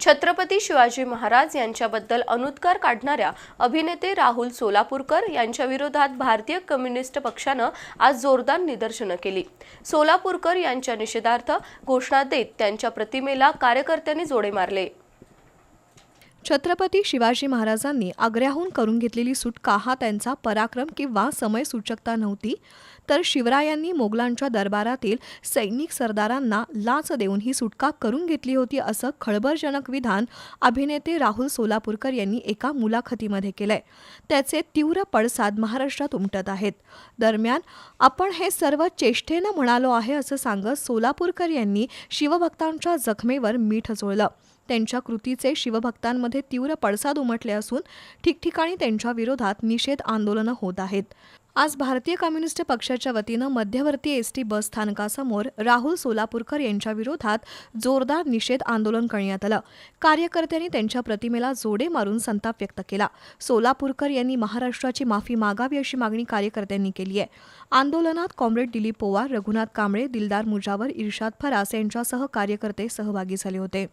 छत्रपती शिवाजी महाराज यांच्याबद्दल अनुत्कार काढणाऱ्या अभिनेते राहुल सोलापूरकर यांच्या विरोधात भारतीय कम्युनिस्ट पक्षानं आज जोरदार निदर्शनं केली. सोलापूरकर यांच्या निषेधार्थ घोषणा देत त्यांच्या प्रतिमेला कार्यकर्त्यांनी जोडे मारले. छत्रपती शिवाजी महाराजांनी आग्र्याहून करून घेतलेली सुटका हा त्यांचा पराक्रम किंवा समयसूचकता नव्हती? तर शिवरायांनी मोगलांच्या दरबारातील सैनिक सरदारांना लाच देऊन ही सुटका करून घेतली होती असं खळबळजनक विधान अभिनेते राहुल सोलापूरकर यांनी एका मुलाखतीमध्ये केलंय. त्याचे तीव्र पडसाद महाराष्ट्रात उमटत आहेत. दरम्यान आपण हे सर्व चेष्टेनं म्हणालो आहे असं सांगत सोलापूरकर यांनी शिवभक्तांच्या जखमेवर मीठ चोळलं त्यांच्या कृतीचे शिवभक्तांमध्ये तीव्र पडसाद उमटले असून ठिकठिकाणी त्यांच्या विरोधात निषेध आंदोलनं होत आहेत. आज भारतीय कम्युनिस्ट पक्षाच्या वतीनं मध्यवर्ती एस टी बस स्थानकासमोर राहुल सोलापूरकर यांच्या विरोधात जोरदार निषेध आंदोलन करण्यात आलं. कार्यकर्त्यांनी त्यांच्या प्रतिमेला जोडे मारून संताप व्यक्त केला. सोलापूरकर यांनी महाराष्ट्राची माफी मागावी अशी मागणी कार्यकर्त्यांनी केली आहे. आंदोलनात कॉम्रेड दिलीप पोवार रघुनाथ कांबळे दिलदार मुजावर इर्शाद फरास यांच्यासह कार्यकर्ते सहभागी झाले होते.